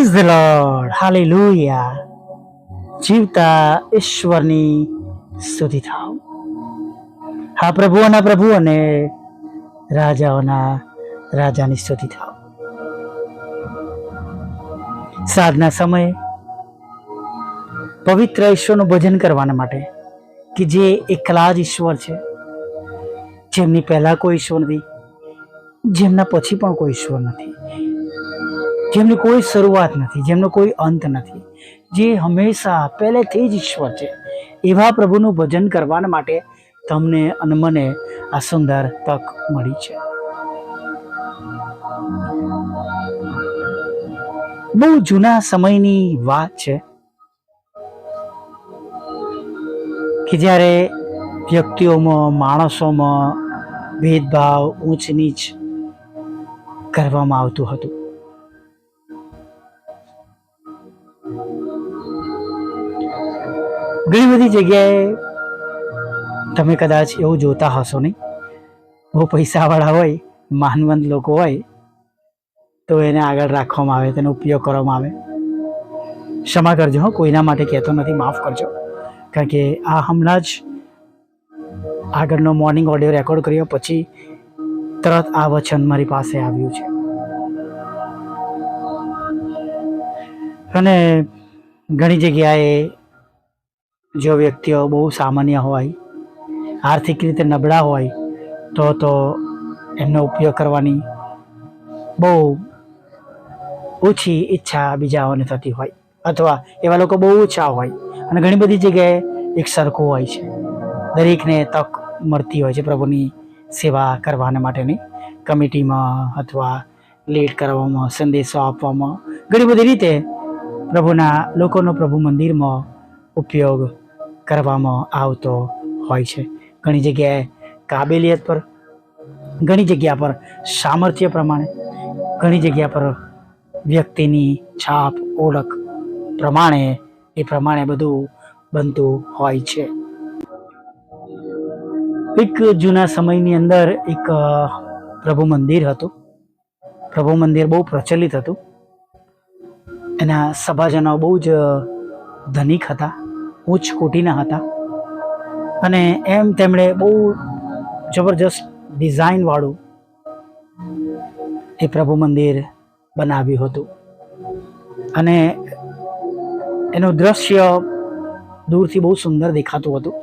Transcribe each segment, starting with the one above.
Praise the lord hallelujah જીવતા ઈશ્વરની સ્તુતિ થાવ. હા પ્રભુઓના પ્રભુ અને રાજાઓના રાજાની સ્તુતિ થાવ. સાધના સમયે પવિત્ર ઈશ્વરનું ભજન કરવાના માટે કે જે એકલા જ ઈશ્વર છે, જેમની પહેલા કોઈ ઈશ્વર નથી, જેમના પછી પણ કોઈ ઈશ્વર નથી. જેમની કોઈ શરૂઆત નથી, જેમનો કોઈ અંત નથી. જે હંમેશા પહેલેથી જ ઈશ્વર છે. એવા પ્રભુનું ભજન કરવા માટે તમને અને મને આ સુંદર તક મળી છે. બહુ જૂના સમયની વાત છે કે જ્યારે વ્યક્તિઓમાં, માણસોમાં ભેદભાવ ઊંચ નીચ કરવામાં આવતું હતું. ઘણી બધી જગ્યાએ તમે કદાચ એવું જોતા હશો નહીં. બહુ પૈસાવાળા હોય, માનવંત લોકો હોય, તો એને આગળ રાખવામાં આવે, તેનો ઉપયોગ કરવામાં આવે. ક્ષમા કરજો હો, કોઈના માટે કહેતો નથી, માફ કરજો. કારણ કે આ હમણાં જ આગળનો મોર્નિંગ ઓડિયો રેકોર્ડ કર્યો, પછી તરત આ વચન મારી પાસે આવ્યું છે. અને ઘણી જગ્યાએ જો વ્યક્તિઓ બહુ સામાન્ય હોય, આર્થિક રીતે નબળા હોય, તો તો એમનો ઉપયોગ કરવાની બહુ ઓછી ઈચ્છા બીજાઓને થતી હોય અથવા એવા લોકો બહુ ઓછા હોય અને ઘણી બધી જગ્યાએ એક સરખું હોય છે. દરેકને તક મળતી હોય છે પ્રભુની સેવા કરવાને માટેની. કમિટીમાં અથવા લીડ કરવામાં, સંદેશો આપવામાં, ઘણી બધી રીતે પ્રભુના, લોકોનો પ્રભુ મંદિરમાં ઉપયોગ કરવામાં આવતો હોય છે. ઘણી જગ્યાએ કાબેલિયત પર, ઘણી જગ્યા પર સામર્થ્ય પ્રમાણે, ઘણી જગ્યા પર વ્યક્તિની છાપ, ઓળખ પ્રમાણે, એ પ્રમાણે બધું બનતું હોય છે. એક જૂના સમયની અંદર એક પ્રભુ મંદિર હતું. પ્રભુ મંદિર બહુ પ્રચલિત હતું. એના સભાજનો બહુ જ ધનિક હતા. ઉચ્ચ કોટીના હતા. અને એમ તેમણે બહુ જબરજસ્ત ડિઝાઇનવાળું એ પ્રભુ મંદિર બનાવ્યું હતું. અને એનું દ્રશ્ય દૂરથી બહુ સુંદર દેખાતું હતું.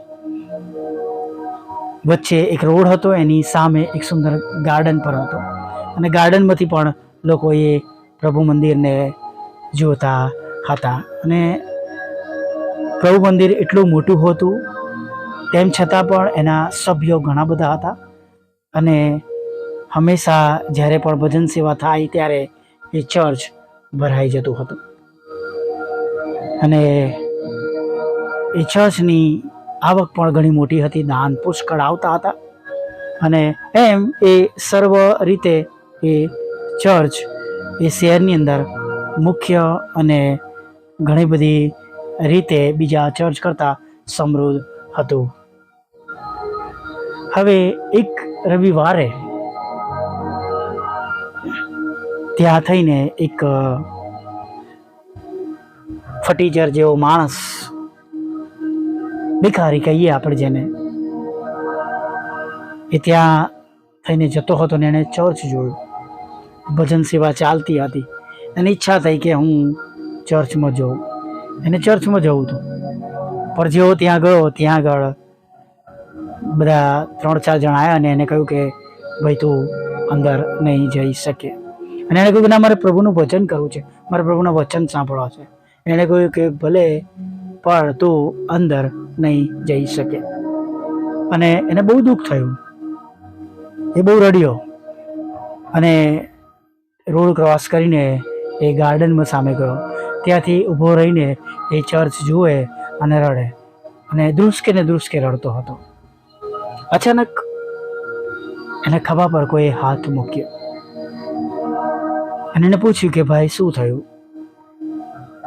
વચ્ચે એક રોડ હતો, એની સામે એક સુંદર ગાર્ડન પર હતો. અને ગાર્ડનમાંથી પણ લોકોએ પ્રભુ મંદિરને જોતા હતા. અને પ્રભુ મંદિર એટલું મોટું હતું, તેમ છતાં પણ એના સભ્યો ઘણા બધા હતા. અને હંમેશા જ્યારે પણ ભજન સેવા થાય ત્યારે એ ચર્ચ ભરાઈ જતું હતું. અને એ ચર્ચની આવક પણ ઘણી મોટી હતી, દાન પુષ્કળ આવતા હતા. અને એમ એ સર્વ રીતે એ ચર્ચ એ શહેરની અંદર મુખ્ય અને ઘણી બધી રીતે બીજા ચર્ચ કરતાં સમૃદ્ધ હતું. હવે એક રવિવારે ત્યાં થઈને એક ફટીચર જેવો માણસ ભિખારી કહીએ આપણે જેને, એ ત્યાં થઈને જતો હતો ને એણે ચર્ચ જોયું. ભજન સેવા ચાલતી હતી. અને ઈચ્છા થઈ કે હું ચર્ચમાં જઉં. એને ચર્ચમાં જવું હતું. પણ જેવો ત્યાં ગયો, ત્યાં આગળ બધા ત્રણ ચાર જણા આવ્યા અને એને કહ્યું કે, ભાઈ તું અંદર નહીં જઈ શકે. અને એણે કહ્યું કે, ના, મારે પ્રભુનું વચન કરવું છે. મારે પ્રભુના વચન સાંભળવા છે. એણે કહ્યું કે, ભલે, પણ તું અંદર નહીં જઈ શકે. અને એને બહુ દુઃખ થયું. એ બહુ રડ્યો. અને રોડ ક્રોસ કરીને એ ગાર્ડનમાં સામે ગયો. ત્યાંથી ઊભો રહીને એ ચર્ચ જુએ અને રડે. અને ધ્રુસકે ને ધ્રુસકે રડતો હતો. અચાનક એને ખભા પર કોઈ હાથ મૂક્યો. અને એને પૂછ્યું કે, ભાઈ, શું થયું?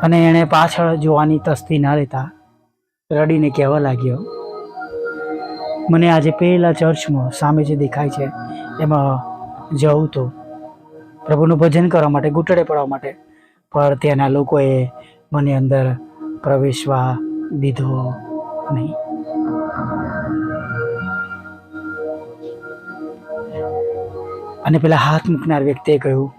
અને એણે પાછળ જોવાની તસ્તી ના લેતા રડીને કહેવા લાગ્યો, મને આજે પહેલાં ચર્ચમાં સામે જે દેખાય છે, એમાં જવું તો પ્રભુનું ભજન કરવા માટે, ઘૂંટડે પડવા માટે પણ ત્યાંના લોકોએ મને અંદર પ્રવેશવા દીધો નહીં. અને પેલા હાથ મૂકનાર વ્યક્તિએ કહ્યું,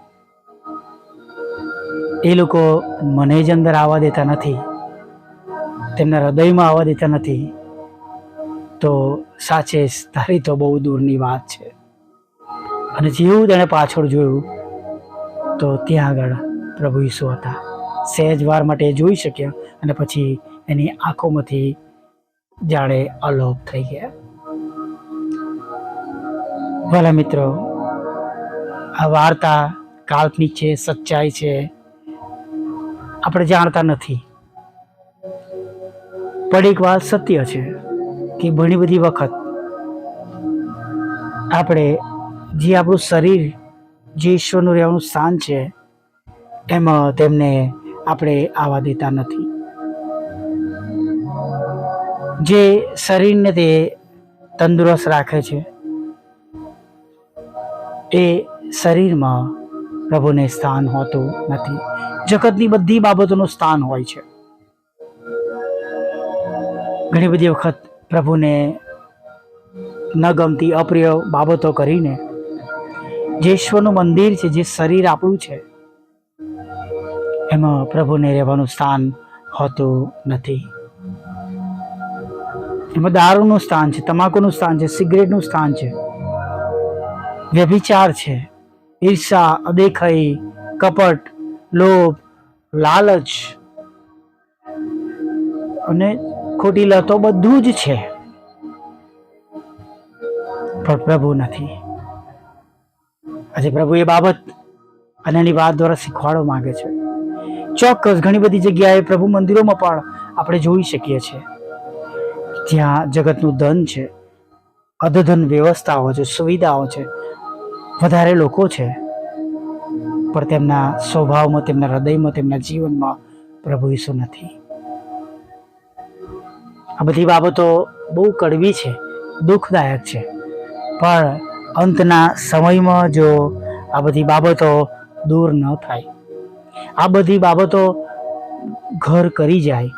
એ લોકો મને જ અંદર આવવા દેતા નથી. તેમના હૃદયમાં આવવા દેતા નથી. તો સાચે તારી તો બહુ દૂરની વાત છે. અને જેવું તેણે પાછળ જોયું, તો ત્યાં આગળ પ્રભુ ઈસુ હતા. સહેજ વાર માટે જોઈ શક્યા અને પછી એની આંખોમાંથી જાણે અલોપ થઈ ગયા. ભલા મિત્રો, આ વાર્તા કાલ્પનિક છે, સચ્ચાઈ છે. આપણે જાણતા નથી. પણ એક વાત સત્ય છે કે ઘણી બધી વખત આપણે જે આપણું શરીર, જે ઈશ્વરનું રહેવાનું સ્થાન છે એમાં તેમને આપણે આવવા દેતા નથી. જે શરીરને તે તંદુરસ્ત રાખે છે એ શરીરમાં પ્રભુને સ્થાન હોતું નથી. જગતની બધી બાબતોનું સ્થાન હોય છે. ઘણી બધી વખત પ્રભુને ન ગમતી અપ્રિય બાબતો કરીને જે ઈશ્વરનું મંદિર છે, જે શરીર આપણું છે એમાં પ્રભુને રહેવાનું સ્થાન હોતું નથી. એમાં દારૂનું સ્થાન છે, તમાકુનું સ્થાન છે, સિગરેટનું સ્થાન છે. વ્યભિચાર છે, ઈર્ષા, અદેખાઈ, કપટ, લોભ, લાલચ અને ખોટી લતો બધું જ છે. પણ પ્રભુ નથી. આજે પ્રભુ એ બાબત અને એની વાત દ્વારા શીખવાડવા માંગે છે. ચોક્કસ ઘણી બધી જગ્યાએ પ્રભુ મંદિરોમાં પણ આપણે જોઈ શકીએ છીએ. જ્યાં જગતનું ધન છે, અધધન વ્યવસ્થાઓ છે, સુવિધાઓ છે, વધારે લોકો છે, પણ તેમના સ્વભાવમાં, તેમના હૃદયમાં, તેમના જીવનમાં પ્રભુ ઈસુ નથી. આ બધી બાબતો બહુ કડવી છે, દુઃખદાયક છે, પણ અંતના સમયમાં જો આ બધી બાબતો દૂર ન થાય આ બધી બાબતો ઘર કરી જાય.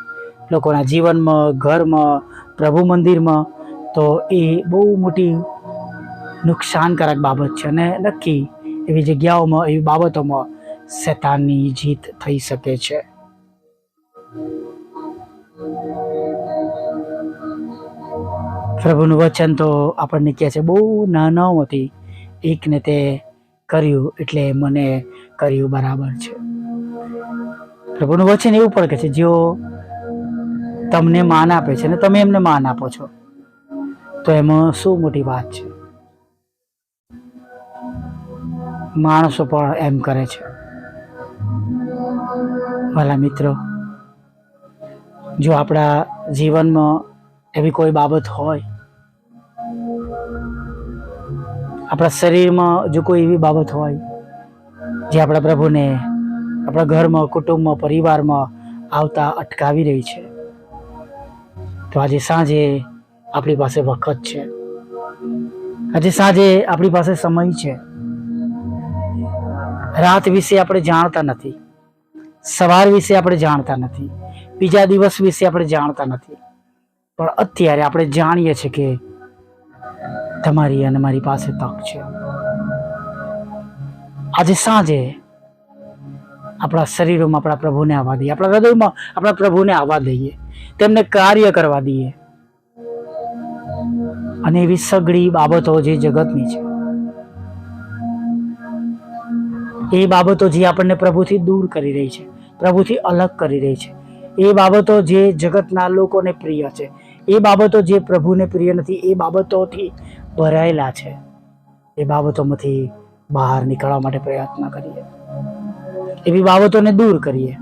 લોકોના જીવનમાં, ઘરમાં, પ્રભુ મંદિરમાં તો એ બહુ મોટી નુકસાનકારક બાબત છે અને નક્કી એવી જગ્યાઓમાં, એવી બાબતોમાં શેતાનની જીત થઈ શકે છે. પ્રભુનું વચન તો આપણને કહે છે, બહુ નાનાઓથી એકને તે કર્યું એટલે મને કર્યું બરાબર છે. પ્રભુનું વચન એવું પણ કહે છે, જેઓ તમને માન આપે છે ને તમે એમને માન આપો છો, તો એમાં શું મોટી વાત છે? માણસો પણ એમ કરે છે. મારા મિત્રો, જો આપણા જીવનમાં એવી કોઈ બાબત હોય, આપણા શરીરમાં જો કોઈ એવી બાબત હોય, જે આપણા પ્રભુને આપણા ઘરમાં, કુટુંબમાં, પરિવારમાં આવતા અટકાવી રહી છે. તો આજે સાંજે આપણી પાસે વખત છે. આજે સાંજે આપણી પાસે સમય છે. રાત વિશે આપણે જાણતા નથી. સવાર વિશે આપણે જાણતા નથી. બીજા દિવસ વિશે આપણે જાણતા નથી. પણ અત્યારે આપણે જાણીએ છીએ કે તમારી અને મારી પાસે તક છે. આજે સાંજે આપણા શરીરોમાં આપણા પ્રભુને આવવા દઈએ. આપણા હૃદયમાં આપણા પ્રભુને આવવા દઈએ. તેમને કાર્ય કરવા દઈએ. અને એવી સગળી બાબતો જે જગતની છે. એ બાબતો જે આપણને પ્રભુથી દૂર કરી રહી છે, પ્રભુથી અલગ કરી રહી છે. એ બાબતો જે જગતના લોકોને પ્રિય છે, એ બાબતો જે પ્રભુને પ્રિય નથી, એ બાબતોથી ભરાયેલા છે. એ બાબતોમાંથી બહાર નીકળવા માટે પ્રયત્ન કરીએ. એવી બાબતોને દૂર કરીએ.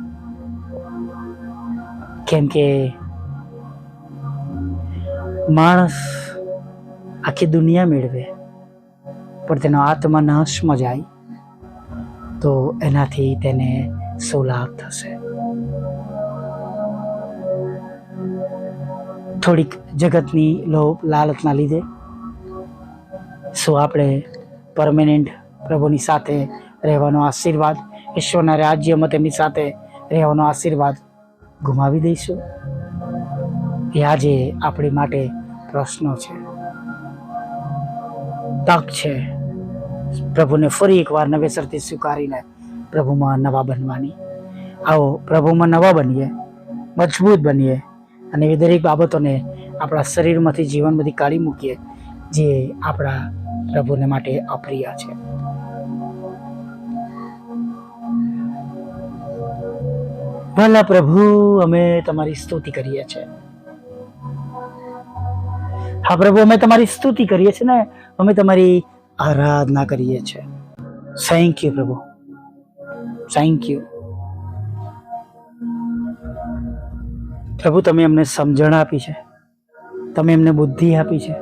કેમ કે માણસ આખી દુનિયા મેળવે, પણ તેનો આત્મા નાશમાં જાય, તો એનાથી તેને શું લાભ થશે? થોડીક જગતની લોભ લાલચના લીધે શું આપણે પરમેનન્ટ પ્રભુની સાથે રહેવાનો આશીર્વાદ ઈશ્વરના રાજ્યમાં તેમની સાથે રહેવાનો આશીર્વાદ ગુમાવી દઈશું. એ આજે આપણી માટે પ્રશ્નો છે. તક છે. પ્રભુને ફરી એકવાર નવેસરથી સ્વીકારીને પ્રભુમાં નવા બનવાની. આવો પ્રભુમાં નવા બનીએ, મજબૂત બનીએ અને એ દરેક બાબતોને આપણા શરીરમાંથી જીવનમાંથી કાઢી મૂકીએ જે આપણા પ્રભુને માટે અપ્રિય છે. ભલા પ્રભુ, અમે તમારી સ્તુતિ કરીએ છીએ. હા પ્રભુ, અમે તમારી સ્તુતિ કરીએ છીએ ને, અમે તમારી આરાધના કરીએ છીએ. થેન્ક યુ પ્રભુ. થેન્ક યુ પ્રભુ, તમે અમને સમજણ આપી છે. તમે અમને બુદ્ધિ આપી છે.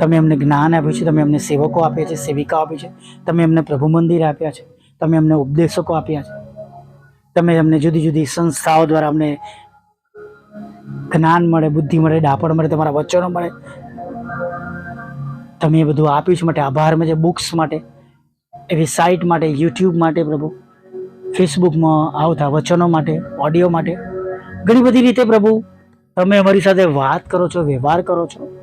તમે અમને જ્ઞાન આપ્યું છે. તમે અમને સેવકો આપ્યા છે, સેવિકાઓ આપી છે. તમે અમને પ્રભુ મંદિર આપ્યા છે. તમે અમને ઉપદેશકો આપ્યા છે. તમે અમને જુદી જુદી સંસ્થાઓ દ્વારા અમને જ્ઞાન મળે, બુદ્ધિ મળે, ડાપણ મળે, તમારા વચનો મળે. તમે એ બધું આપ્યું છે માટે આભાર છે બુક્સ માટે, એવી સાઇટ માટે યુટ્યુબ માટે પ્રભુ ફેસબુકમાં આવતા વચનો માટે ઓડિયો માટે. ઘણી બધી રીતે પ્રભુ, તમે અમારી સાથે વાત કરો છો, વ્યવહાર કરો છો.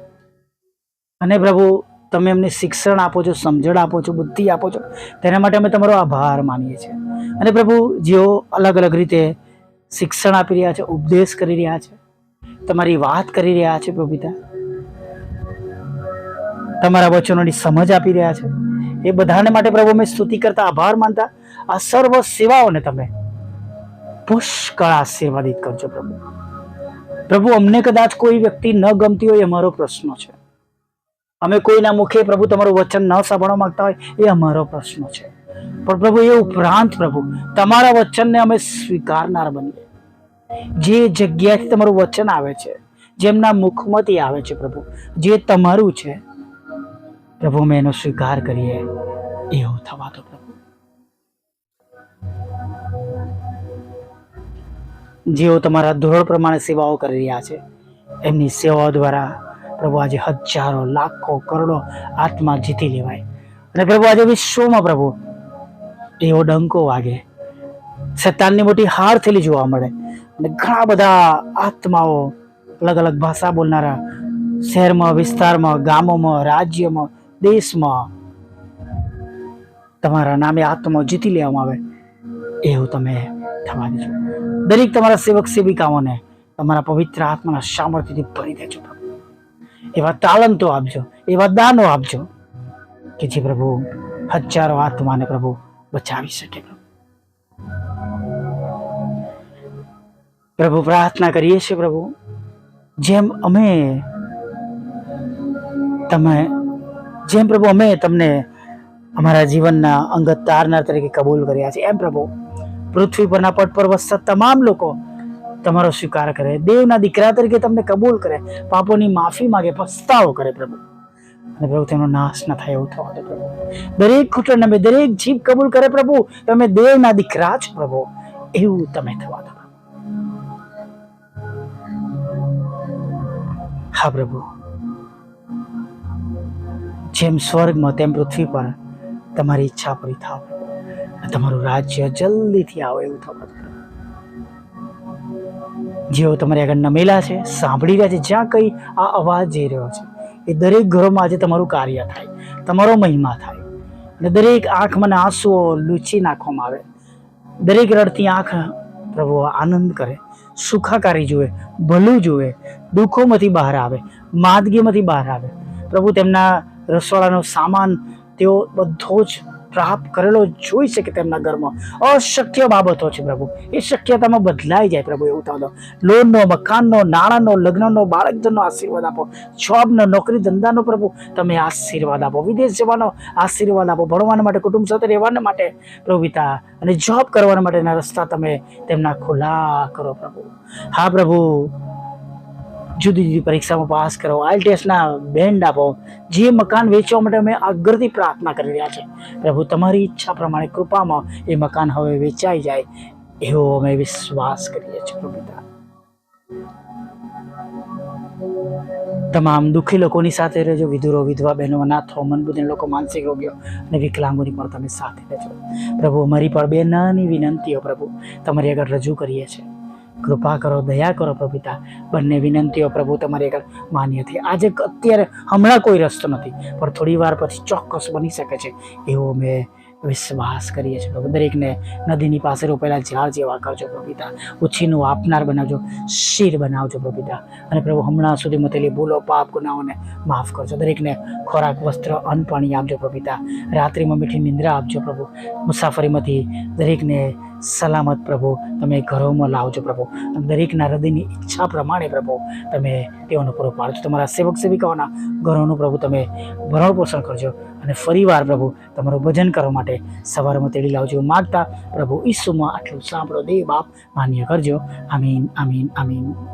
અને પ્રભુ, તમે અમને શિક્ષણ આપો છો, સમજણ આપો છો, બુદ્ધિ આપો છો, તેના માટે અમે તમારો આભાર માનીએ છીએ. અને પ્રભુ, જેઓ અલગ અલગ રીતે શિક્ષણ આપી રહ્યા છે, ઉપદેશ કરી રહ્યા છે, તમારી વાત કરી રહ્યા છે, પ્રભુ તમારા વચનોની સમજ આપી રહ્યા છે. એ બધાને માટે પ્રભુ, અમે સ્તુતિ કરતા આભાર માનતા આ સર્વ સેવાઓને તમે પુષ્કળ આશીર્વાદિત કરજો, પ્રભુ. પ્રભુ, અમને કદાચ કોઈ વ્યક્તિ ન ગમતી હોય, એ અમારો પ્રશ્ન છે. અમે કોઈના મુખે પ્રભુ, તમારું વચન ન સાંભળવા માંગતા હોય, એ અમારો પ્રશ્ન છે. પણ પ્રભુ, એ ઉપરાંત પ્રભુ, તમારા વચનને અમે સ્વીકારનાર બનીએ. જે જગ્યાએથી તમારું વચન આવે છે, જેમના મુખમાંથી આવે છે પ્રભુ, જે તમારું છે, પ્રભુ, અમે એનો સ્વીકાર કરીએ. એવું થવા દો પ્રભુ. જેઓ તમારા ધોરણ પ્રમાણે સેવાઓ કરી રહ્યા છે, એમની સેવાઓ દ્વારા પ્રભુ, આજે હજારો, લાખો, કરોડો આત્મા જીતી લેવાય. અને પ્રભુ, આજે વિશ્વમાં પ્રભુ એવો ડંકો વાગે. શેતાનની મોટી હાર થયેલી જોવા મળે. અને ઘણા બધા આત્માઓ અલગ અલગ ભાષા બોલનારા શહેરમાં, વિસ્તારમાં, ગામોમાં, રાજ્યમાં, દેશમાં તમારા નામે આત્માઓ જીતી લેવામાં આવે. એવું તમે થવા દેજો. દરેક તમારા સેવક સેવિકાઓને તમારા પવિત્ર આત્માના સામર્થ્યથી ભરી દેજો એવા તાલંતો આપજો, એવા દાનો આપજો કે જે પ્રભુ હજારો આત્માને પ્રભુ બચાવી શકે. પ્રભુ, પ્રાર્થના કરીએ છીએ પ્રભુ, જેમ અમે તમે, જેમ પ્રભુ અમે તમને અમારા જીવનના અંગત તારનાર તરીકે કબૂલ કર્યા છે. એમ પ્રભુ, પૃથ્વી પરના પટ પર વસતા તમામ લોકો તમારો સ્વીકાર કરે. દેવના દીકરા તરીકે તમને કબૂલ કરે. પાપોની માફી માંગે, પસ્તાવો કરે પ્રભુ. અને પ્રભુ તેનો નાશ ન થાય એવું થવા દે પ્રભુ. દરેક ઘૂંટણ નમે દરેક જીભ કબૂલ કરે પ્રભુ, તમે દેવના દીકરા છો પ્રભુ. એવું તમે થવા દો હા પ્રભુ. જેમ સ્વર્ગમાં તેમ પૃથ્વી પર તમારી ઈચ્છા પૂરી થાવ તમારું રાજ્ય જલ્દીથી આવે એવું થવા દો જેઓ તમારી આગળ નમેલા છે, સાંભળી રહ્યા છે, જ્યાં કઈ આ અવાજ જઈ રહ્યો છે એ દરેક ઘરોમાં આજે તમારું કાર્ય થાય, તમારો મહિમા થાય. અને દરેક આંખમાં આંસુઓ લૂચી નાખવામાં આવે. દરેક રડતી આંખ પ્રભુ આનંદ કરે, સુખાકારી જુએ, ભલું જુએ, દુઃખોમાંથી બહાર આવે, માદગીમાંથી બહાર આવે. પ્રભુ તેમના રસોડાનો સામાન તેઓ બધો જ પ્રાપ્ત કરેલો જોઈ શકે તેમના ઘરમાં. અશક્ય બાબતો છે પ્રભુ. એ શક્યતામાં બદલાઈ જાય પ્રભુ એવું થતો લોનનો, મકાનનો, નાણાંનો, લગ્નનો, બાળકજનનો આશીર્વાદ આપો. જોબનો નોકરી ધંધાનો પ્રભુ, તમે આશીર્વાદ આપો. વિદેશ જવાનો આશીર્વાદ આપો. ભણવાના માટે, કુટુંબ સાથે રહેવાના માટે પ્રભુ અને જોબ કરવાના માટેના રસ્તા તમે તેમના ખુલ્લા કરો પ્રભુ. હા પ્રભુ. જુદી જુદી પરીક્ષામાં પાસ કરો. આઈટીએસના બેન્ડ આપો. જે મકાન વેચવા માટે અમે અગ્રથી પ્રાર્થના કરી રહ્યા છે. પ્રભુ, તમારી ઈચ્છા પ્રમાણે કૃપામાં એ મકાન હવે વેચાઈ જાય એવો અમે વિશ્વાસ કરીએ છીએ પ્રભુ તમામ દુઃખી લોકોની સાથે રહેજો, વિધુરો, વિધવા બહેનો, અનાથો મનબુદ્ધિના લોકો, માનસિક રોગીઓ અને વિકલાંગોની પણ તમે સાથે રહેજો. પ્રભુ, અમારી પણ બે નાની વિનંતીઓ પ્રભુ, તમારી આગળ રજૂ કરીએ છીએ. કૃપા કરો, દયા કરો પ્રભુતા. બંને વિનંતીઓ પ્રભુ તમારી આગળ માન્ય થઈ આજે અત્યારે હમણાં કોઈ રસ્તો નથી, પણ થોડી વાર પછી ચોક્કસ બની શકે છે. એવો મેં વિશ્વાસ કરીએ છીએ. પ્રભુ દરેકને નદીની પાસે રોપેલા ઝાડ જેવા કરજો પ્રભુ પિતા ઉછીનું આપનાર બનાવજો, શીર બનાવજો પ્રભુ અને પ્રભુ, હમણાં સુધી મતેલી ભૂલો, પાપ, ગુનાઓને માફ કરજો. દરેકને ખોરાક, વસ્ત્ર, અન્ન, પાણી આપજો પ્રભુ રાત્રિમાં મીઠી નિંદ્રા આપજો પ્રભુ. મુસાફરીમાંથી દરેકને સલામત પ્રભુ, તમે ઘરોમાં લાવજો પ્રભુ. દરેકના હૃદયની ઈચ્છા પ્રમાણે પ્રભુ, તમે તેઓનો પૂરો પાડજો. તમારા સેવક સેવિકાઓના ઘરોનું પ્રભુ, તમે ભરણ પોષણ કરજો. અને ફરીવાર પ્રભુ, તમારું ભજન કરવા માટે સવારમાં તેડી લાવજો. માગતા પ્રભુ ઈસુમાં આટલું સાંભળો. દે બાપ, માન્ય કરજો. આમીન આમીન આમીન.